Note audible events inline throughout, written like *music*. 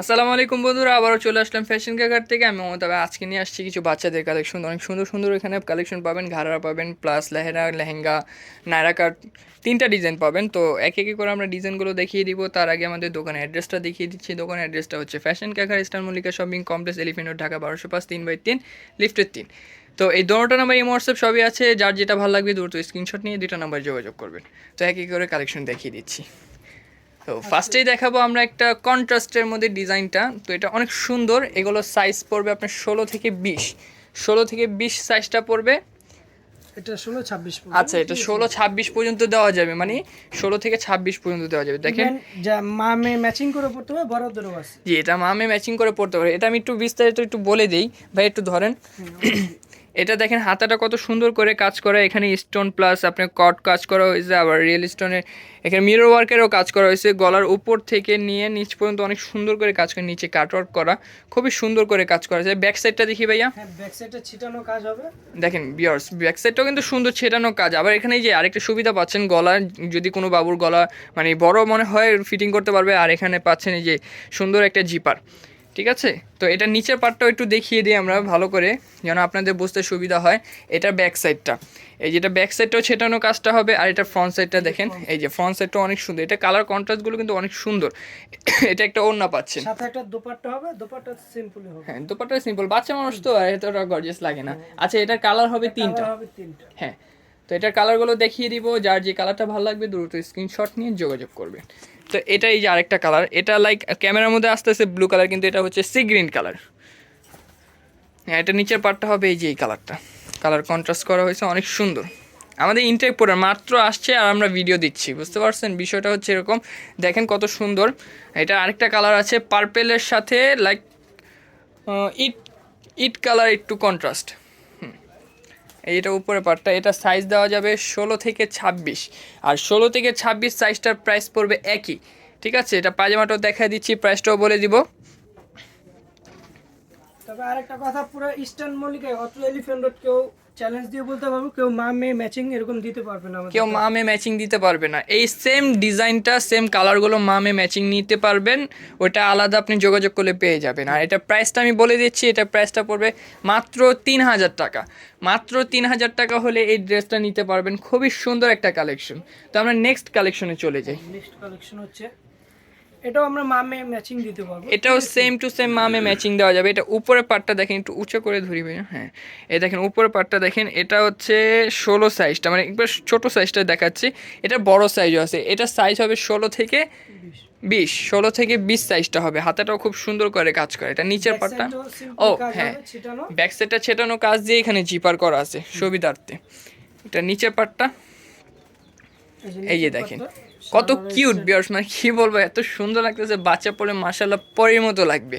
আসসালামু আলাইকুম বন্ধুরা, আবারও চলে আসলাম ফ্যাশন কাকার থেকে। আমি ভাই আজকে নিয়ে আসছি কিছু বাচ্চাদের কালেকশন অনেক সুন্দর সুন্দর এখানে কালেকশন পাবেন ঘাড়া পাবেন প্লাস লেহেরা লেহেঙ্গা, নায়রা কাট তিনটা ডিজাইন পাবেন। তো এক একে করে আমরা ডিজাইনগুলো দেখিয়ে দিব। তার আগে আমাদের দোকানের অ্যাড্রেসটা দেখিয়ে দিচ্ছি। দোকানের অ্যাড্রেসটা হচ্ছে ফ্যাশন কাকার star Mallika shopping complex elephant Dhaka বারোশো পাঁচ, তিন বাই তিন লিফটের তিন। তো এই দোনোটা নাম্বার এই হোয়াটসঅ্যাপ সবই আছে। যার যেটা ভালো লাগবে দ্রুত স্ক্রিনশট নিয়ে দুটো নাম্বার যোগাযোগ করবেন। তো এক এক করে কালেকশন দেখিয়ে দিচ্ছি। তো ফার্স্টেই দেখাবো আমরা একটা কন্ট্রাস্টের মধ্যে ডিজাইনটা। তো এটা অনেক সুন্দর। এগুলো সাইজ পড়বে আপনার ষোলো থেকে বিশ। ষোলো থেকে বিশ সাইজটা পড়বে। এটা ষোলো ছাব্বিশ আচ্ছা এটা ষোলো ছাব্বিশ পর্যন্ত দেওয়া যাবে। মানে ষোলো থেকে ছাব্বিশ পর্যন্ত দেওয়া যাবে। দেখেন। যা মা মেয়ে ম্যাচিং করে পড়তে হবে বড়দেরও আছে। জি এটা মামে ম্যাচিং করে পড়তে পারে এটা আমি একটু বিস্তারিত একটু বলে দিই। ভাই একটু ধরেন। এটা দেখেন হাতাটা কত সুন্দর করে কাজ করা। এখানে স্টোন প্লাস আপনার কট কাজ করা হয়েছে আবার রিয়েল স্টোনের এখানে মিরর ওয়ার্কেরও কাজ করা হয়েছে। গলার উপর থেকে নিয়ে নিচ পর্যন্ত অনেক সুন্দর করে কাজ করে নিচে কাট কাটওয়ার্ক করা। খুবই সুন্দর করে কাজ করা হয়েছে ব্যাক সাইডটা দেখি ভাইয়া। হ্যাঁ ব্যাক সাইডে ছিটানো কাজ হবে। দেখেন বিয়ার্স ব্যাক সাইডটাও কিন্তু সুন্দর ছেটানো কাজ। আবার এখানে এই যে আরেকটা সুবিধা পাচ্ছেন গলা যদি কোনো বাবুর গলা মানে বড় মনে হয় ফিটিং করতে পারবে। আর এখানে পাচ্ছেন এই যে সুন্দর একটা জিপার ঠিক আছে? তো এটা নিচের পার্টটাও একটু দেখিয়ে দিই আমরা ভালো করে যেন আপনাদের বুঝতে সুবিধা হয়। এটা ব্যাক সাইডটা এই যেটা ব্যাক সাইডটাও ছেটানো কাজটা হবে আর এটা ফ্রন্ট সাইডটা দেখেন এই যে ফ্রন্ট সাইডটা অনেক সুন্দর। এটা কালার কন্ট্রাস্টগুলো কিন্তু অনেক সুন্দর। *coughs* এটা একটা ওড়না পাচ্ছেন। সাথে একটা দোপাট্টা হবে দোপাট্টা সিম্পলি হবে। হ্যাঁ দুপাটা সিম্পল বাচ্চা মানুষ তো আর এতটা গর্জিয়াস লাগে না। আচ্ছা এটার কালার হবে তিনটা। কালার হবে তিনটা। হ্যাঁ। তো এটার কালারগুলো দেখিয়ে দিব, যার যে কালারটা ভালো লাগবে দ্রুত স্ক্রিনশট নিয়ে যোগাযোগ করবেন তো এটা এই যে আরেকটা কালার এটা লাইক ক্যামেরার মধ্যে আসতেছে ব্লু কালার কিন্তু এটা হচ্ছে সি গ্রিন কালার হ্যাঁ এটা নিচের পার্টটা হবে এই যে এই কালারটা কালার কন্ট্রাস্ট করা হয়েছে, অনেক সুন্দর। আমাদের ইনটেক প্রোডাক্ট মাত্র আসছে আর আমরা ভিডিও দিচ্ছি, বুঝতে পারছেন? বিষয়টা হচ্ছে এরকম, দেখেন কত সুন্দর। এটা আরেকটা কালার আছে পার্পেলের সাথে লাইক ইট ইট কালার একটু কন্ট্রাস্ট এটা উপরে পার্টটা এটা সাইজ দেওয়া যাবে ষোলো থেকে ছাব্বিশ। আর ষোলো থেকে ছাব্বিশ সাইজটার প্রাইস পড়বে একই। ঠিক আছে? এটা পাজামাটাও দেখা দিচ্ছি প্রাইসটাও বলে দিব। তবে আরেকটা কথা, পুরো ইস্টার্ন মল্লিকায় অত এলিফেন্ট রোড কেউ চ্যালেঞ্জ দিয়ে বলতে পারব কেউ মা মেয়ে ম্যাচিং এরকম দিতে পারবে না কেউ মামে ম্যাচিং দিতে পারবে না। এই সেম ডিজাইনটা সেম কালারগুলো মামে ম্যাচিং নিতে পারবেন ওটা আলাদা আপনি যোগাযোগ করলে পেয়ে যাবেন। আর এটা প্রাইসটা আমি বলে দিচ্ছি এটা প্রাইসটা পড়বে মাত্র তিন হাজার টাকা। মাত্র তিন হাজার টাকা হলে এই ড্রেসটা নিতে পারবেন। খুবই সুন্দর একটা কালেকশন তো আমরা নেক্সট কালেকশনে চলে যাই। নেক্সট কালেকশন হচ্ছে এটাও আমরা মা মেয়ে ম্যাচিং দিতে পারব। এটাও সেম টু সেম মামে ম্যাচিং দেওয়া যাবে। এটা উপরের পার্টটা দেখেন একটু উঁচু করে ধরি ভাইয়া হ্যাঁ। এই দেখেন উপরের পার্টটা দেখেন এটা হচ্ছে ষোলো সাইজটা মানে একবার ছোট সাইজটা দেখাচ্ছি। এটা বড় সাইজও আছে। এটা সাইজ হবে ষোলো থেকে বিশ। ষোলো থেকে বিশ সাইজটা হবে। হাতাটাও খুব সুন্দর করে কাজ করে। এটা নিচের simple ও হ্যাঁ। ব্যাক সাইডটা ছেটানো কাজ দিয়ে এখানে জিপার করা আছে সুবিধার্থে। এটা নিচের পার্টটা এই যে দেখেন। পাটটা কত কিউট। বিয়ার্স মানে কি বলব এত সুন্দর লাগতেছে বাচ্চা পরে মাশাল্লাহ পরের মতো লাগবে।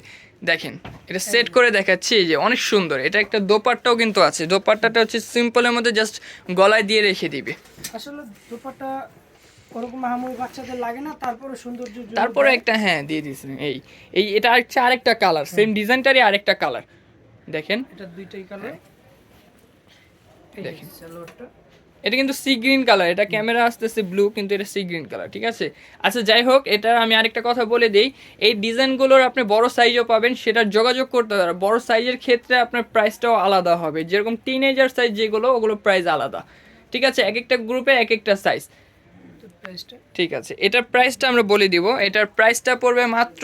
দেখেন এটা সেট করে দেখাচ্ছি যে অনেক সুন্দর। এটা একটা দোপাট্টাও কিন্তু আছে। দোপাট্টাটা হচ্ছে সিম্পলের মধ্যে জাস্ট গলায় দিয়ে রেখে দিবে। আসলে দোপাট্টা ওরকম আহামরি বাচ্চাদের লাগে না তারপরে সৌন্দর্য তারপরে একটা হ্যাঁ দিয়ে দিয়েছেন এই এই এটা হচ্ছে আরেকটা কালার সেম ডিজাইনটারই আরেকটা কালার দেখেন। এটা দুইটাই কালার দেখেন। এটা কিন্তু সি গ্রিন কালার এটা ক্যামেরা আসতেছে ব্লু কিন্তু এটা সি গ্রিন কালার ঠিক আছে? আচ্ছা যাই হোক এটা আমি আরেকটা কথা বলে দিই। এই ডিজাইনগুলোর আপনি বড় সাইজও পাবেন সেটার যোগাযোগ করতে পারেন বড় সাইজের ক্ষেত্রে আপনার প্রাইসটাও আলাদা হবে। যেরকম টিনেজার সাইজ যেগুলো ওগুলো প্রাইস আলাদা। ঠিক আছে? এক একটা গ্রুপে এক একটা সাইজ ঠিক আছে? এটার প্রাইসটা আমরা বলে দিব। এটার প্রাইসটা পড়বে মাত্র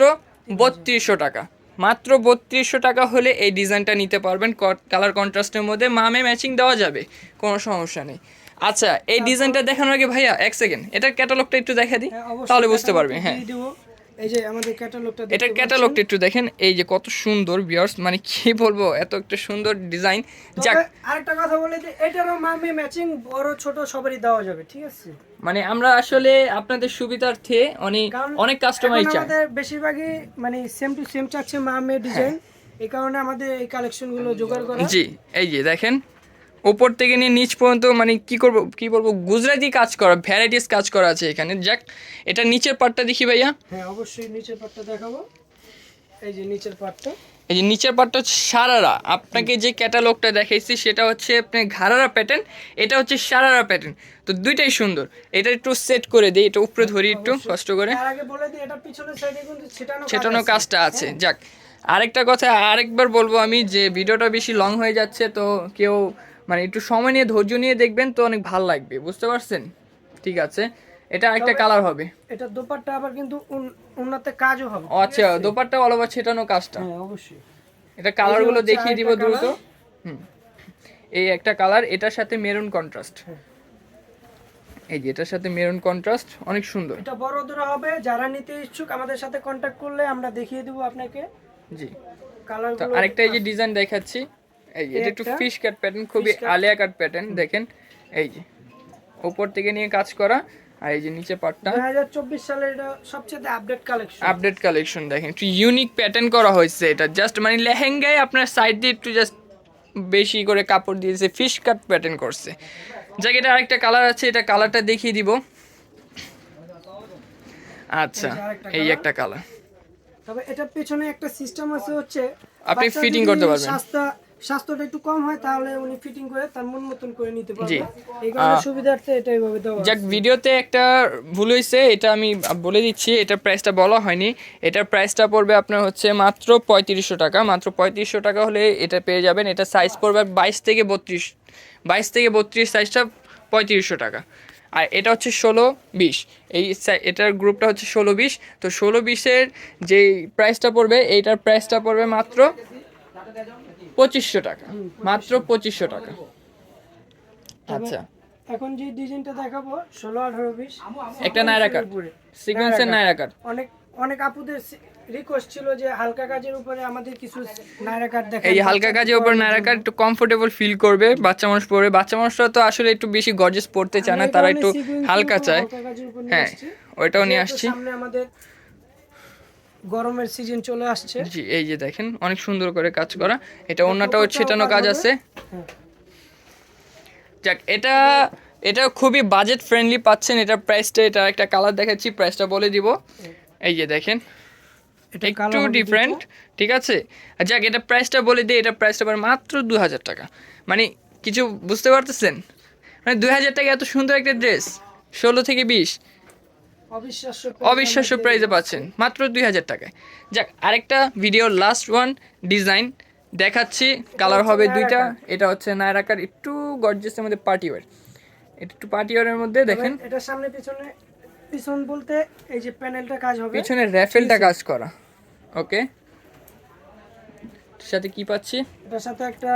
বত্রিশশো টাকা। মাত্র বত্রিশশো টাকা হলে এই ডিজাইনটা নিতে পারবেন। কালার কন্ট্রাস্টের মধ্যে। মামে ম্যাচিং দেওয়া যাবে। কোনো সমস্যা নেই। আচ্ছা এই ডিজাইনটা দেখানোর আগে ভাইয়া এক সেকেন্ড এটার ক্যাটালগটা একটু দেখা দিই হ্যাঁ, তাহলে বুঝতে পারবে হ্যাঁ। এই যে আমাদের ক্যাটালগটা এটার ক্যাটালগটা একটু দেখেন এই যে কত সুন্দর বিয়ার্স মানে কি বলব এত একটা সুন্দর ডিজাইন যাক। আরেকটা কথা বলে যে এটারও মামি ম্যাচিং বড় ছোট সবারই দেওয়া যাবে ঠিক আছে? মানে আমরা আসলে আপনাদের সুবিধার্থে অনেক অনেক কাস্টমারই চাই আমাদের বেশিরভাগই মানে সেম টু সেম চাচ্ছে মামে ডিজাইন এই কারণে আমাদের এই কালেকশনগুলো জোগাড় করা। জি এই যে দেখেন উপর থেকে নিয়ে নিচ পর্যন্ত মানে কি করব কি বলব গুজরাটি কাজ করা ভ্যারাইটিস কাজ করা আছে এখানে। যাক এটা নিচের পার্টটা দেখি ভাইয়া। হ্যাঁ অবশ্যই নিচের পাটটা দেখাবো। এই যে নিচের পার্টটা এই যে নিচের পার্টটা হচ্ছে সারারা। আপনাকে যে ক্যাটালগটা দেখাইছি সেটা হচ্ছে আপনি ঘাড়ারা প্যাটার্ন এটা হচ্ছে সারারা প্যাটার্ন তো দুইটাই সুন্দর। এটা একটু সেট করে দিই এটা উপরে ধরি একটু কষ্ট করে। ছিটানো কাজ ছেটানো কাজটা আছে। যাক আরেকটা কথা আরেকবার বলব আমি যে ভিডিওটা বেশি লং হয়ে যাচ্ছে তো কেউ মানে একটু সময় নিয়ে ধৈর্য নিয়ে দেখবেন তো অনেক ভালো লাগবে বুঝতে পারছেন? ঠিক আছে। এটা আরেকটা কালার হবে। এটা দোপাট্টা আবার কিন্তু উন- উন্নতে কাজও হবে। ও আচ্ছা দোপাট্টা অল ওভার ছেটানো কাজটা? হ্যাঁ অবশ্যই। এটা কালারগুলো হচ্ছে দেখিয়ে দিব দ্রুত। হুম। এই একটা কালার এটার সাথে মেরুন কন্ট্রাস্ট হ্যাঁ। এই যে এটার সাথে মেরুন কন্ট্রাস্ট অনেক সুন্দর। এটা বড় দূরে হবে যারা নিতে ইচ্ছুক আমাদের সাথে কন্ট্যাক্ট করলে আমরা দেখিয়ে দেবো আপনাকে। জি। কালার তো আরেকটা এই যে ডিজাইন দেখাচ্ছি। এই যে এটা একটু ফিশ কাট প্যাটার্ন খুবই আলিয়া কাট প্যাটার্ন দেখেন। এই যে উপর থেকে নিয়ে কাজ করা আর এই যে নিচে পাটটা। দুই হাজার চব্বিশ সালের এটা সবচেয়ে আপডেট কালেকশন আপডেট কালেকশন দেখেন একটু ইউনিক প্যাটার্ন করা হয়েছে এটা। জাস্ট মানে লেহেঙ্গায় আপনার সাইড দিয়ে একটু জাস্ট বেশি করে কাপড় দিয়েছে ফিশ কাট প্যাটার্ন করছে। যাক এটা আরেকটা কালার আছে এটা কালারটা দেখিয়ে দিব। আচ্ছা এই। একটা কালার তবে এটার পেছনে একটা সিস্টেম আছে হচ্ছে আপনি ফিটিং করতে পারবেন। স্বাস্থ্য স্বাস্থ্যটা একটু কম হয় তাহলে উনি ফিটিং করে তার মন মতন করে নিতে। পারবে। এই কারণে সুবিধার্থে এটা এইভাবে দেওয়া যাক ভিডিওতে একটা ভুল হয়েছে এটা আমি বলে দিচ্ছি এটার প্রাইসটা বলা হয়নি। এটার প্রাইসটা পড়বে আপনার হচ্ছে মাত্র পঁয়ত্রিশশো টাকা মাত্র পঁয়ত্রিশশো টাকা হলে এটা পেয়ে যাবেন। এটা সাইজ পড়বে বাইশ থেকে বত্রিশ বাইশ থেকে বত্রিশ সাইজটা পঁয়ত্রিশশো টাকা। আর এটা হচ্ছে ষোলো বিশ এই এটার গ্রুপটা হচ্ছে ষোলো বিশ। তো ষোলো বিশের যেই প্রাইসটা পড়বে এইটার প্রাইসটা পড়বে মাত্র পঁচিশশো টাকা। মাত্র পঁচিশশো টাকা। আচ্ছা। এখন যে ডিজাইনটা দেখাবো ষোলো আঠারো বিশ। একটা নায়রা কাট সিকোয়েন্সের নায়রা কাট অনেক অনেক আপুদের রিকোয়েস্ট ছিল যে হালকা কাজের উপরে আমাদের কিছু নায়রা কাট দেখা এই হালকা কাজের উপর নায়রাকার একটু কমফোর্টেবল ফিল করবে বাচ্চা মানুষ পরবে বাচ্চা মানুষরা তো আসলে একটু বেশি গর্জেস পড়তে চায় না তারা একটু হালকা চায়। হ্যাঁ ওইটাও নিয়ে আসছি। সামনে আমাদের গরমের সিজন চলে আসছে। জি এই যে দেখেন অনেক সুন্দর করে কাজ করা। এটা অন্যটাও ছেটানো কাজ আছে। হ্যাঁ। যাক এটা এটা খুবই বাজেট ফ্রেন্ডলি পাচ্ছেন। এটার প্রাইসটা এটা একটা কালার দেখাচ্ছি প্রাইসটা বলে দিব। এই যে দেখেন এটা একটু ডিফারেন্ট ঠিক আছে? যাক এটা প্রাইসটা বলে দিই এটা প্রাইসটা আবার মাত্র দু হাজার টাকা। মানে কিছু বুঝতে পারতেছেন? মানে দুই হাজার টাকা এত সুন্দর একটা ড্রেস ষোলো থেকে বিশ। অবিশ্বাস্য প্রাইসে পাচ্ছেন মাত্র দুই হাজার টাকায়। যাক আরেকটা ভিডিও লাস্ট ওয়ান ডিজাইন দেখাচ্ছি কালার হবে দুইটা এটা হচ্ছে নায়রাকার একটু গর্জেসের মধ্যে পার্টি ওয়ার এটা একটু পার্টি ওয়ারের মধ্যে দেখেন। এটা সামনে পিছনে পিছন বলতে এই যে প্যানেলটা কাজ হবে। পিছনে র্যাফেলটা কাজ করা। ওকে সাথে কি পাচ্ছি? এটার সাথে একটা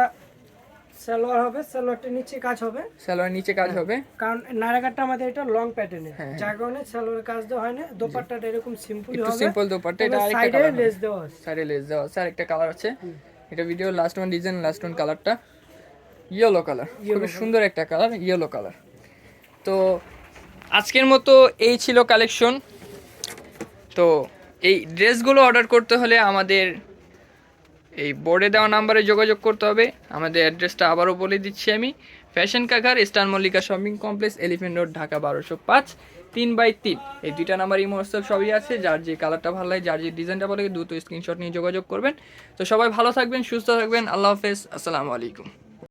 সালোয়ার হবে সালোয়ারটা নিচে কাজ হবে। সালোয়ার নিচে কাজ হবে? কারণ নারাকারটা আমাদের এটা লং প্যাটার্নের হ্যাঁ, যার কারণে সালোয়ার কাজ দেওয়া হয় না দোপাট্টাটা এরকম সিম্পল একটু সিম্পল দোপাট্টা এটা আরেকটা কালার লেস দেওয়া আছে। সাইডে লেস দেওয়া আছে আরেকটা কালার আছে। এটা video last one design last one কালারটা ইয়েলো কালার খুবই সুন্দর একটা কালার ইয়েলো কালার তো আজকের মতো এই ছিল কালেকশন তো এই ড্রেসগুলো অর্ডার করতে হলে আমাদের এই বোর্ডে দেওয়া নাম্বারে যোগাযোগ করতে হবে। আমাদের অ্যাড্রেসটা আবারও বলে দিচ্ছি আমি। ফ্যাশন কাকার star Mallika shopping complex elephant road Dhaka বারোশো পাঁচ, তিন বাই তিন। এই দুইটা নাম্বার এই হোয়াটসঅ্যাপ সবই আছে। যার যে কালারটা ভালো লাগে, যার যে ডিজাইনটা ভালো লাগে, দ্রুত স্ক্রিনশট নিয়ে যোগাযোগ করবেন। তো সবাই ভালো থাকবেন, সুস্থ থাকবেন। আল্লাহ হাফেজ। আসসালামু আলাইকুম।